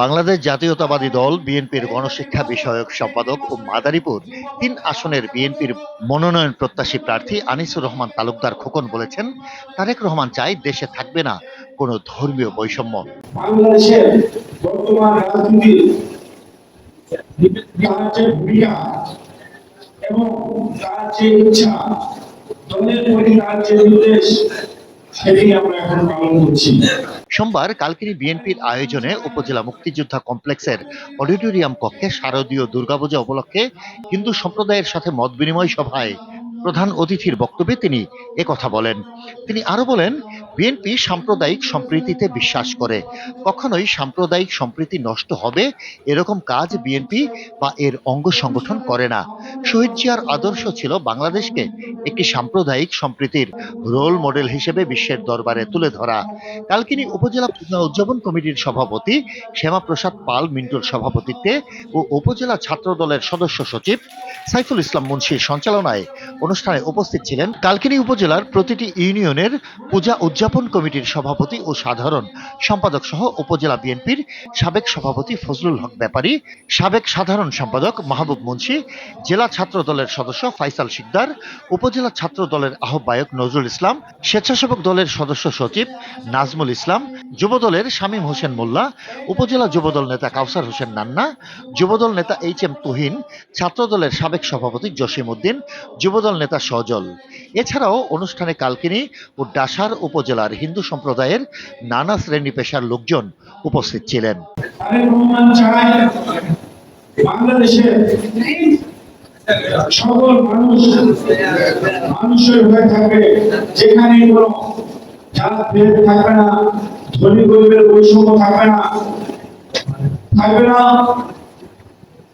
বাংলাদেশ জাতীয়তাবাদী দল, বিএনপির গণশিক্ষা বিষয়ক সম্পাদক ও মাদারীপুর তিন আসনের বিএনপির মনোনয়ন প্রত্যাশী প্রার্থী আনিসুর রহমান তালুকদার খোকন বলেছেন, তারেক রহমান চাই দেশে থাকবে না কোনো ধর্মীয় বৈষম্য। এবং তার যে ইচ্ছা, দলের প্রতি তার যে সোমবার কালকিনি বিএনপির আয়োজনে উপজেলা মুক্তিযোদ্ধা কমপ্লেক্সের অডিটোরিয়াম কক্ষে শারদীয় দুর্গাপূজা উপলক্ষে হিন্দু সম্প্রদায়ের সাথে মত বিনিময় সভায় প্রধান অতিথির বক্তব্যে তিনি একথা বলেন। তিনি আরও বলেন বিএনপি সাম্প্রদায়িক সম্প্রীতিতে বিশ্বাস করে। কখনোই সাম্প্রদায়িক সম্প্রীতি নষ্ট হবে এরকম কাজ বিএনপি বা এর অঙ্গ সংগঠন করে না। শহীদ জিয়ার আদর্শ ছিল বাংলাদেশকে একটি সাম্প্রদায়িক সম্প্রীতির রোল মডেল হিসেবে বিশ্বের দরবারে তুলে ধরা। কালকিনি উপজেলা পূজা উদযাপন কমিটির সভাপতি শ্যামাপ্রসাদ পাল মিন্টুর সভাপতিত্বে ও উপজেলা ছাত্র দলের সদস্য সচিব সাইফুল ইসলাম মুন্সির সঞ্চালনায় অনুষ্ঠানে উপস্থিত ছিলেন কালকিনি উপজেলার প্রতিটি ইউনিয়নের পূজা উদযাপন কমিটির সভাপতি ও সাধারণ সম্পাদক সহ উপজেলা বিএনপির সাবেক সভাপতি ফজলুল হক ব্যাপারী, সাবেক সাধারণ সম্পাদক মাহবুব মুন্সি, জেলা ছাত্র দলের সদস্য ফাইসাল শিকদার, উপজেলা ছাত্র দলের আহ্বায়ক নজরুল ইসলাম, স্বেচ্ছাসেবক দলের সদস্য সচিব নাজমুল ইসলাম, যুবদলের শামীম হোসেন মোল্লা, উপজেলা যুবদল নেতা কাউসার হোসেন নান্না, যুবদল নেতা এইচ এম তুহিন ছাত্রদলের সাবেক সভাপতি জসিম উদ্দিন, যুবদল নেতা সজল। এছাড়াও অনুষ্ঠানে কালকিনি ও ডাসার উপজেলার হিন্দু সম্প্রদায়ের নানা শ্রেণি পেশার লোকজন উপস্থিত ছিলেন। মানুষের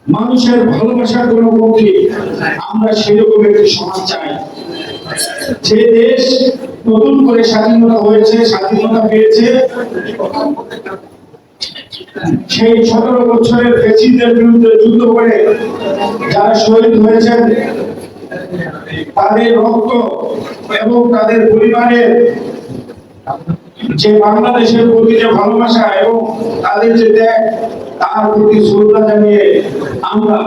মানুষের ভালোবাসার কোনো পক্ষে আমরা সেরকম একটি সমাজ চাই। যে দেশ নতুন করে স্বাধীনতা হয়েছে, স্বাধীনতা পেয়েছে, সেই সতেরো বছরের ফেসিদের বিরুদ্ধে যুদ্ধ করে যারা শহীদ হয়েছেন, তাদের রক্ত এবং তাদের পরিবারের যে বাংলাদেশের প্রতি যে ভালোবাসা এবং তাদের যে ত্যাগ, তার প্রতি শ্রদ্ধা জানিয়ে আমরা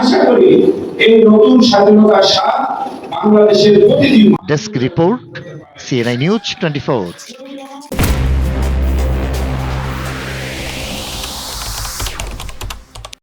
আশা করি এই নতুন স্বাধীনতার স্বাদ বাংলাদেশের প্রতিটি desk report CNI news twenty